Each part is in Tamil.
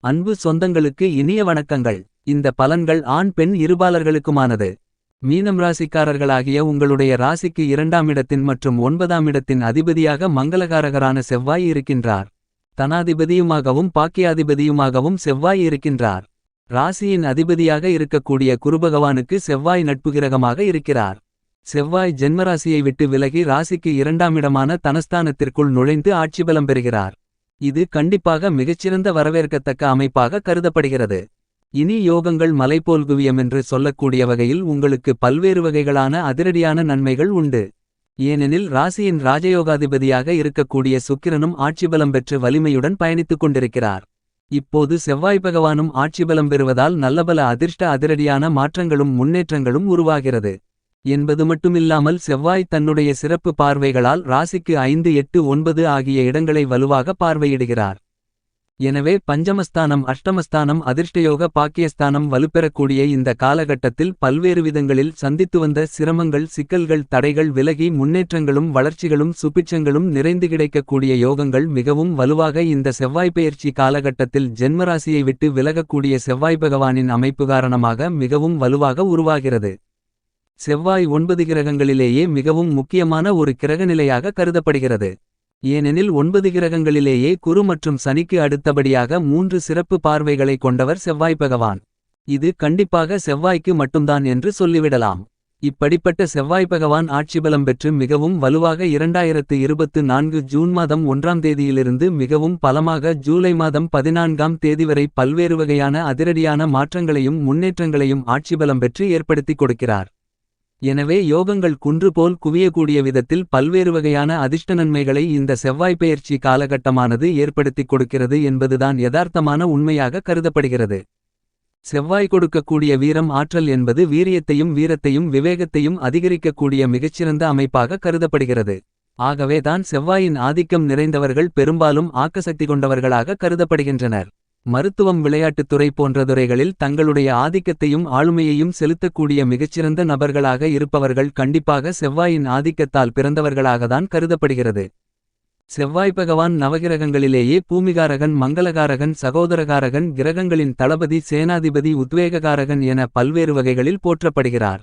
அன்பு சொந்தங்களுக்கு இனிய வணக்கங்கள். இந்த பலன்கள் ஆண் பெண் இருபாலர்களுக்குமானது. மீனம் ராசிக்காரர்களாகிய உங்களுடைய ராசிக்கு இரண்டாம் இடத்தின் மற்றும் ஒன்பதாம் இடத்தின் அதிபதியாக மங்களகாரகரான செவ்வாய் இருக்கின்றார். தனாதிபதியுமாகவும் பாக்கியாதிபதியுமாகவும் செவ்வாய் இருக்கின்றார். ராசியின் அதிபதியாக இருக்கக்கூடிய குருபகவானுக்கு செவ்வாய் நட்புகிரகமாக இருக்கிறார். செவ்வாய் ஜென்மராசியை விட்டு விலகி ராசிக்கு இரண்டாம் இடமான தனஸ்தானத்திற்குள் நுழைந்து ஆட்சிபலம் பெறுகிறார். இது கண்டிப்பாக மிகச்சிறந்த வரவேற்கத்தக்க அமைப்பாக கருதப்படுகிறது. இனி யோகங்கள் மலைபோல் குவியம் என்று சொல்லக்கூடிய வகையில் உங்களுக்கு பல்வேறு வகைகளான அதிரடியான நன்மைகள் உண்டு. ஏனெனில் ராசியின் ராஜயோகாதிபதியாக இருக்கக்கூடிய சுக்கிரனும் ஆட்சிபலம் பெற்று வலிமையுடன் பயணித்துக் கொண்டிருக்கிறார். இப்போது செவ்வாய் பகவானும் ஆட்சிபலம் பெறுவதால் நல்லபல அதிர்ஷ்ட அதிரடியான மாற்றங்களும் முன்னேற்றங்களும் உருவாகிறது. என்பது மட்டுமில்லாமல் செவ்வாய் தன்னுடைய சிறப்பு பார்வைகளால் ராசிக்கு ஐந்து எட்டு ஒன்பது ஆகிய இடங்களை வலுவாக பார்வையிடுகிறார். எனவே பஞ்சமஸ்தானம் அஷ்டமஸ்தானம் அதிர்ஷ்டயோக பாக்கியஸ்தானம் வலுப்பெறக்கூடிய இந்த காலகட்டத்தில் பல்வேறு விதங்களில் சந்தித்து வந்த சிரமங்கள் சிக்கல்கள் தடைகள் விலகி முன்னேற்றங்களும் வளர்ச்சிகளும் சுபிட்சங்களும் நிறைந்து கிடைக்கக்கூடிய யோகங்கள் மிகவும் வலுவாக இந்த செவ்வாய் பெயர்ச்சி காலகட்டத்தில் ஜென்மராசியை விட்டு விலகக்கூடிய செவ்வாய் பகவானின் அமைப்பு காரணமாக மிகவும் வலுவாக உருவாகிறது. செவ்வாய் ஒன்பது கிரகங்களிலேயே மிகவும் முக்கியமான ஒரு கிரகநிலையாக கருதப்படுகிறது. ஏனெனில் ஒன்பது கிரகங்களிலேயே குரு மற்றும் சனிக்கு அடுத்தபடியாக மூன்று சிறப்பு பார்வைகளை கொண்டவர் செவ்வாய் பகவான். இது கண்டிப்பாக செவ்வாய்க்கு மட்டும்தான் என்று சொல்லிவிடலாம். இப்படிப்பட்ட செவ்வாய் பகவான் ஆட்சிபலம் பெற்று மிகவும் வலுவாக இரண்டாயிரத்து இருபத்து நான்கு ஜூன் மாதம் ஒன்றாம் தேதியிலிருந்து மிகவும் பலமாக ஜூலை மாதம் பதினான்காம் தேதி வரை பல்வேறு வகையான அதிரடியான மாற்றங்களையும் முன்னேற்றங்களையும் ஆட்சிபலம் பெற்று ஏற்படுத்திக் கொடுக்கிறார். எனவே யோகங்கள் குன்று போல் குவியக்கூடிய விதத்தில் பல்வேறு வகையான அதிர்ஷ்ட நன்மைகளை இந்த செவ்வாய் பெயர்ச்சி காலகட்டமானது ஏற்படுத்திக் கொடுக்கிறது என்பதுதான் யதார்த்தமான உண்மையாக கருதப்படுகிறது. செவ்வாய் கொடுக்கக்கூடிய வீரம் ஆற்றல் என்பது வீரியத்தையும் வீரத்தையும் விவேகத்தையும் அதிகரிக்கக்கூடிய மிகச்சிறந்த அமைப்பாக கருதப்படுகிறது. ஆகவே தான் செவ்வாயின் ஆதிக்கம் நிறைந்தவர்கள் பெரும்பாலும் ஆக்கசக்தி கொண்டவர்களாக கருதப்படுகின்றனர். மருத்துவம் விளையாட்டுத்துறை போன்ற துறைகளில் தங்களுடைய ஆதிக்கத்தையும் ஆளுமையையும் செலுத்தக்கூடிய மிகச்சிறந்த நபர்களாக இருப்பவர்கள் கண்டிப்பாக செவ்வாயின் ஆதிக்கத்தால் பிறந்தவர்களாகத்தான் கருதப்படுகிறது. செவ்வாய் பகவான் நவகிரகங்களிலேயே பூமிகாரகன் மங்களகாரகன் சகோதரகாரகன் கிரகங்களின் தளபதி சேனாதிபதி உத்வேககாரகன் என பல்வேறு வகைகளில் போற்றப்படுகிறார்.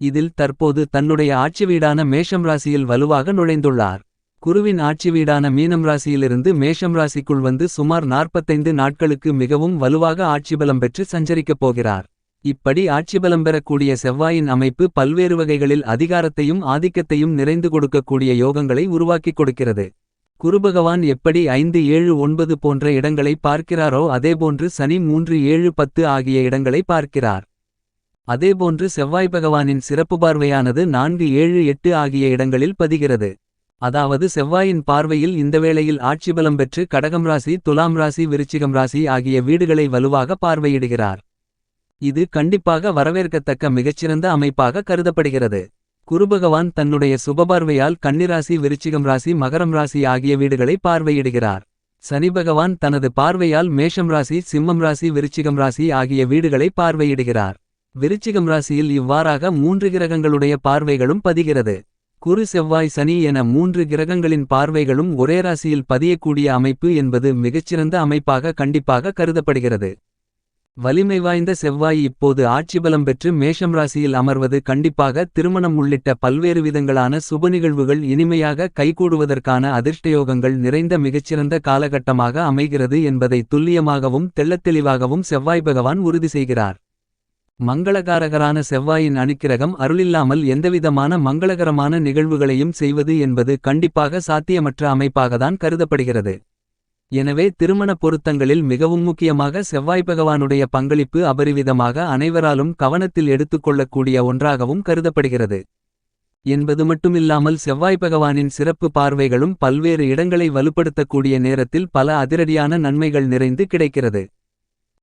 இதில் தற்போது தன்னுடைய ஆட்சி வீடான மேஷம் ராசியில் வலுவாக நுழைந்துள்ளார். குருவின் ஆட்சி வீடான மீனம் ராசியிலிருந்து மேஷம் ராசிக்குள் வந்து சுமார் நாற்பத்தைந்து நாட்களுக்கு மிகவும் வலுவாக ஆட்சிபலம் பெற்று சஞ்சரிக்கப் போகிறார். இப்படி ஆட்சிபலம் பெறக்கூடிய செவ்வாயின் அமைப்பு பல்வேறு வகைகளில் அதிகாரத்தையும் ஆதிக்கத்தையும் நிறைந்து கொடுக்கக்கூடிய யோகங்களை உருவாக்கிக் கொடுக்கிறது. குருபகவான் எப்படி ஐந்து ஏழு ஒன்பது போன்ற இடங்களை பார்க்கிறாரோ அதேபோன்று சனி மூன்று ஏழு பத்து ஆகிய இடங்களை பார்க்கிறார். அதேபோன்று செவ்வாய் பகவானின் சிறப்பு பார்வையானது நான்கு ஏழு எட்டு ஆகிய இடங்களில் பதிகிறது. அதாவது செவ்வாயின் பார்வையில் இந்த வேளையில் ஆட்சிபலம் பெற்று கடகம் ராசி துலாம் ராசி விருச்சிகம் ராசி ஆகிய வீடுகளை வலுவாக பார்வையிடுகிறார். இது கண்டிப்பாக வரவேற்கத்தக்க மிகச்சிறந்த அமைப்பாக கருதப்படுகிறது. குருபகவான் தன்னுடைய சுபபார்வையால் கன்னிராசி விருச்சிகம் ராசி மகரம் ராசி ஆகிய வீடுகளை பார்வையிடுகிறார். சனி பகவான் தனது பார்வையால் மேஷம் ராசி சிம்மம் ராசி விருச்சிகம் ராசி ஆகிய வீடுகளை பார்வையிடுகிறார். விருச்சிகம் ராசியில் இவ்வாறாக மூன்று கிரகங்களுடைய பார்வைகளும் பதிகிறது. குரு செவ்வாய் சனி என மூன்று கிரகங்களின் பார்வைகளும் ஒரே ராசியில் பதியக்கூடிய அமைப்பு என்பது மிகச்சிறந்த அமைப்பாக கண்டிப்பாக கருதப்படுகிறது. வலிமை வாய்ந்த செவ்வாய் இப்போது ஆட்சிபலம் பெற்று மேஷம் ராசியில் அமர்வது கண்டிப்பாக திருமணம் உள்ளிட்ட பல்வேறு விதங்களான சுப நிகழ்வுகள் இனிமையாக கைகூடுவதற்கான அதிர்ஷ்டயோகங்கள் நிறைந்த மிகச்சிறந்த காலகட்டமாக அமைகிறது என்பதை துல்லியமாகவும் தெள்ளத்தெளிவாகவும் செவ்வாய் பகவான் உறுதி செய்கிறார். மங்களகாரகரான செவ்வாயின் அணுக்கிரகம் அருளில்லாமல் எந்தவிதமான மங்களகரமான நிகழ்வுகளையும் செய்வது என்பது கண்டிப்பாக சாத்தியமற்ற அமைப்பாகத்தான் கருதப்படுகிறது. எனவே திருமண பொருத்தங்களில் மிகவும் முக்கியமாக செவ்வாய் பகவானுடைய பங்களிப்பு அபரிவிதமாக அனைவராலும் கவனத்தில் எடுத்துக்கொள்ளக்கூடிய ஒன்றாகவும் கருதப்படுகிறது. என்பது மட்டுமில்லாமல் செவ்வாய் பகவானின் சிறப்பு பார்வைகளும் பல்வேறு இடங்களை வலுப்படுத்தக்கூடிய நேரத்தில் பல அதிரடியான நன்மைகள் நிறைந்து கிடைக்கிறது.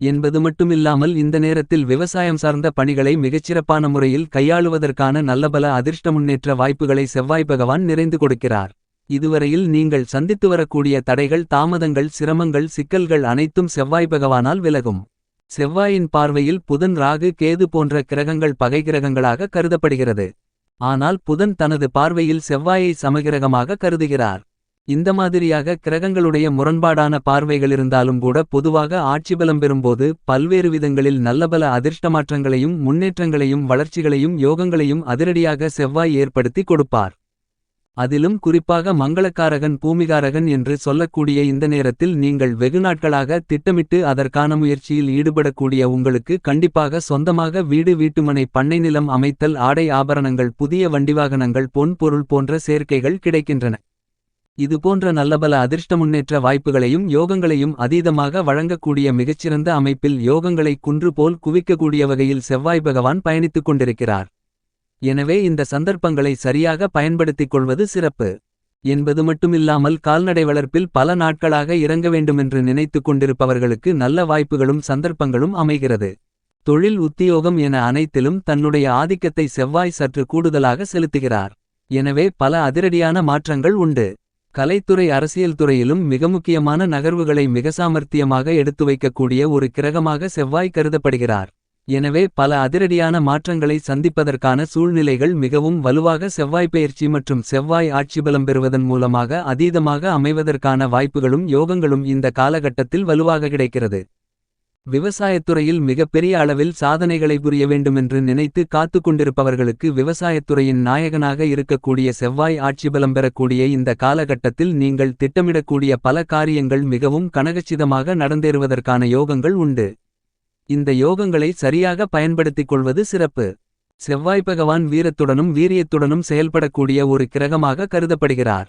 என்பது மட்டுமில்லாமல் இந்த நேரத்தில் விவசாயம் சார்ந்த பணிகளை மிகச்சிறப்பான முறையில் கையாளுவதற்கான நல்லபல அதிர்ஷ்ட முன்னேற்ற வாய்ப்புகளை செவ்வாய் பகவான் நிறைந்து கொடுக்கிறார். இதுவரையில் நீங்கள் சந்தித்து வரக்கூடிய தடைகள் தாமதங்கள் சிரமங்கள் சிக்கல்கள் அனைத்தும் செவ்வாய் பகவானால் விலகும். செவ்வாயின் பார்வையில் புதன் ராகு கேது போன்ற கிரகங்கள் பகை கிரகங்களாக கருதப்படுகிறது. ஆனால் புதன் தனது பார்வையில் செவ்வாயை சமகிரகமாக கருதுகிறார். இந்த மாதிரியாக கிரகங்களுடைய முரண்பாடான பார்வைகளிருந்தாலும் கூட பொதுவாக ஆட்சிபலம் பெறும்போது பல்வேறு விதங்களில் நல்லபல அதிர்ஷ்ட மாற்றங்களையும் முன்னேற்றங்களையும் வளர்ச்சிகளையும் யோகங்களையும் அதிரடியாக செவ்வாய் ஏற்படுத்தி கொடுப்பார். அதிலும் குறிப்பாக மங்களக்காரகன் பூமிகாரகன் என்று சொல்லக்கூடிய இந்த நேரத்தில் நீங்கள் வெகுநாட்களாக திட்டமிட்டு அதற்கான முயற்சியில் ஈடுபடக்கூடிய உங்களுக்கு கண்டிப்பாக சொந்தமாக வீடு வீட்டுமனை பண்ணை நிலம் அமைத்தல் ஆடை ஆபரணங்கள் புதிய வண்டிவாகனங்கள் பொன் பொருள் போன்ற சேர்க்கைகள் கிடைக்கின்றன. இதுபோன்ற நல்லபல அதிர்ஷ்ட முன்னேற்ற வாய்ப்புகளையும் யோகங்களையும் அதீதமாக வழங்கக்கூடிய மிகச்சிறந்த அமைப்பில் யோகங்களை குன்று போல் குவிக்கக்கூடிய வகையில் செவ்வாய் பகவான் பயணித்துக் கொண்டிருக்கிறார். எனவே இந்த சந்தர்ப்பங்களை சரியாக பயன்படுத்திக் கொள்வது சிறப்பு. என்பது மட்டுமில்லாமல் கால்நடை வளர்ப்பில் பல நாட்களாக இறங்க வேண்டுமென்று நினைத்துக் கொண்டிருப்பவர்களுக்கு நல்ல வாய்ப்புகளும் சந்தர்ப்பங்களும் அமைகிறது. தொழில் உத்தியோகம் என அனைத்திலும் தன்னுடைய ஆதிக்கத்தை செவ்வாய் சற்று கூடுதலாக செலுத்துகிறார். எனவே பல அதிரடியான மாற்றங்கள் உண்டு. கலைத்துறை அரசியல் துறையிலும் மிக முக்கியமான நகர்வுகளை மிக சாமர்த்தியமாக எடுத்து வைக்கக்கூடிய ஒரு கிரகமாக செவ்வாய் கருதப்படுகிறார். எனவே பல அதிரடியான மாற்றங்களை சந்திப்பதற்கான சூழ்நிலைகள் மிகவும் வலுவாக செவ்வாய் பயிற்சி மற்றும் செவ்வாய் ஆட்சிபலம் பெறுவதன் மூலமாக அதீதமாக அமைவதற்கான வாய்ப்புகளும் யோகங்களும் இந்த காலகட்டத்தில் வலுவாக கிடைக்கிறது. விவசாயத்துறையில் மிகப்பெரிய அளவில் சாதனைகளை புரிய வேண்டுமென்று நினைத்து காத்து கொண்டிருப்பவர்களுக்கு விவசாயத்துறையின் நாயகனாக இருக்கக்கூடிய செவ்வாய் ஆட்சிபலம் பெறக்கூடிய இந்த காலகட்டத்தில் நீங்கள் திட்டமிடக்கூடிய பல காரியங்கள் மிகவும் கனகச்சிதமாக நடந்தேறுவதற்கான யோகங்கள் உண்டு. இந்த யோகங்களை சரியாக பயன்படுத்திக் கொள்வது சிறப்பு. செவ்வாய் பகவான் வீரத்துடனும் வீரியத்துடனும் செயல்படக்கூடிய ஒரு கிரகமாக கருதப்படுகிறார்.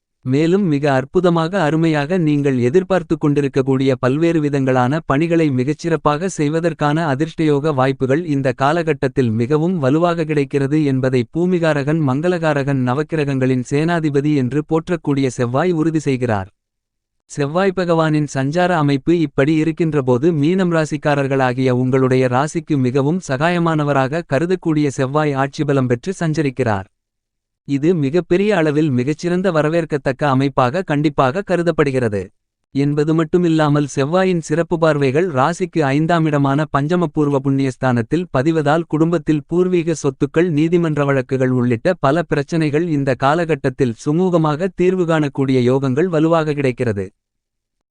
மேலும் மிக அற்புதமாக அருமையாக நீங்கள் எதிர்பார்த்து கொண்டிருக்கக்கூடிய பல்வேறு விதங்களான பணிகளை மிகச்சிறப்பாக செய்வதற்கான அதிர்ஷ்டயோக வாய்ப்புகள் இந்த காலகட்டத்தில் மிகவும் வலுவாக கிடைக்கிறது என்பதை பூமிகாரகன் மங்களகாரகன் நவக்கிரகங்களின் சேனாதிபதி என்று போற்றக்கூடிய செவ்வாய் உறுதி செய்கிறார். செவ்வாய் பகவானின் சஞ்சார அமைப்பு இப்படி இருக்கின்றபோது மீனம் ராசிக்காரர்களாகிய உங்களுடைய ராசிக்கு மிகவும் சகாயமானவராக கருதக்கூடிய செவ்வாய் ஆட்சிபலம் பெற்று சஞ்சரிக்கிறார். இது மிகப்பெரிய அளவில் மிகச்சிறந்த வரவேற்கத்தக்க அமைப்பாக கண்டிப்பாக கருதப்படுகிறது. என்பது மட்டுமில்லாமல் செவ்வாயின் சிறப்பு பார்வைகள் ராசிக்கு ஐந்தாம் இடமான பஞ்சமபூர்வ புண்ணியஸ்தானத்தில் பதிவதால் குடும்பத்தில் பூர்வீக சொத்துக்கள் நீதிமன்ற வழக்குகள் உள்ளிட்ட பல பிரச்சனைகள் இந்த காலகட்டத்தில் சுமூகமாக தீர்வு காணக்கூடிய யோகங்கள் வலுவாக கிடைக்கிறது.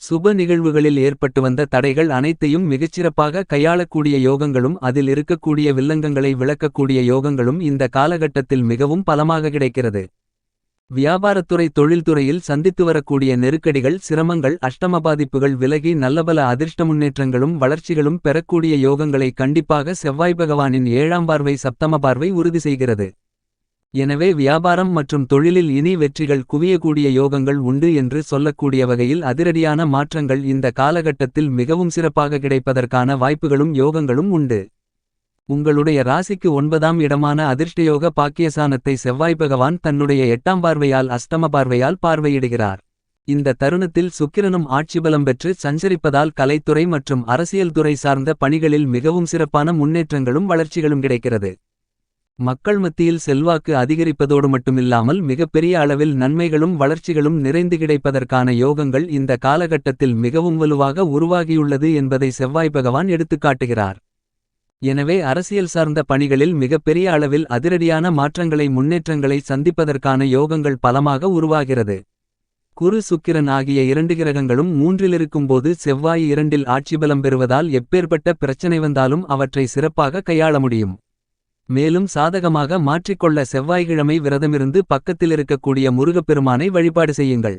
சுப நிகழ்வுகளில் ஏற்பட்டு வந்த தடைகள் அனைத்தையும் மிகச்சிறப்பாக கையாளக்கூடிய யோகங்களும் அதில் இருக்கக்கூடிய வில்லங்கங்களை விளக்கக்கூடிய யோகங்களும் இந்த காலகட்டத்தில் மிகவும் பலமாக கிடைக்கிறது. வியாபாரத்துறை தொழில்துறையில் சந்தித்து வரக்கூடிய நெருக்கடிகள் சிரமங்கள் அஷ்டம பாதிப்புகள் விலகி நல்லபல அதிர்ஷ்ட முன்னேற்றங்களும் வளர்ச்சிகளும் பெறக்கூடிய யோகங்களை கண்டிப்பாக செவ்வாய் பகவானின் ஏழாம் பார்வை சப்தம பார்வை உறுதி செய்கிறது. எனவே வியாபாரம் மற்றும் தொழிலில் இனி வெற்றிகள் குவியக்கூடிய யோகங்கள் உண்டு என்று சொல்லக்கூடிய வகையில் அதிரடியான மாற்றங்கள் இந்த காலகட்டத்தில் மிகவும் சிறப்பாக கிடைப்பதற்கான வாய்ப்புகளும் யோகங்களும் உண்டு. உங்களுடைய ராசிக்கு ஒன்பதாம் இடமான அதிர்ஷ்டயோக பாக்கியசானத்தை செவ்வாய் பகவான் தன்னுடைய எட்டாம் பார்வையால் அஷ்டம பார்வையால் பார்வையிடுகிறார். இந்த தருணத்தில் சுக்கிரனும் ஆட்சிபலம் பெற்று சஞ்சரிப்பதால் கலைத்துறை மற்றும் அரசியல் துறை சார்ந்த பணிகளில் மிகவும் சிறப்பான முன்னேற்றங்களும் வளர்ச்சிகளும் கிடைக்கிறது. மக்கள் மத்தியில் செல்வாக்கு அதிகரிப்பதோடு மட்டுமில்லாமல் மிகப்பெரிய அளவில் நன்மைகளும் வளர்ச்சிகளும் நிறைந்து கிடைப்பதற்கான யோகங்கள் இந்த காலகட்டத்தில் மிகவும் வலுவாக உருவாகியுள்ளது என்பதை செவ்வாய் பகவான் எடுத்துக்காட்டுகிறார். எனவே அரசியல் சார்ந்த பணிகளில் மிகப்பெரிய அளவில் அதிரடியான மாற்றங்களை முன்னேற்றங்களை சந்திப்பதற்கான யோகங்கள் பலமாக உருவாகிறது. குரு சுக்கிரன் ஆகிய இரண்டு கிரகங்களும் மூன்றிலிருக்கும்போது செவ்வாய் இரண்டில் ஆட்சிபலம் பெறுவதால் எப்பேற்பட்ட பிரச்சனை வந்தாலும் அவற்றை சிறப்பாக கையாள முடியும். மேலும் சாதகமாக மாற்றிக்கொள்ள செவ்வாய்க்கிழமை விரதமிருந்து பக்கத்திலிருக்கக்கூடிய முருகப்பெருமானை வழிபாடு செய்யுங்கள்.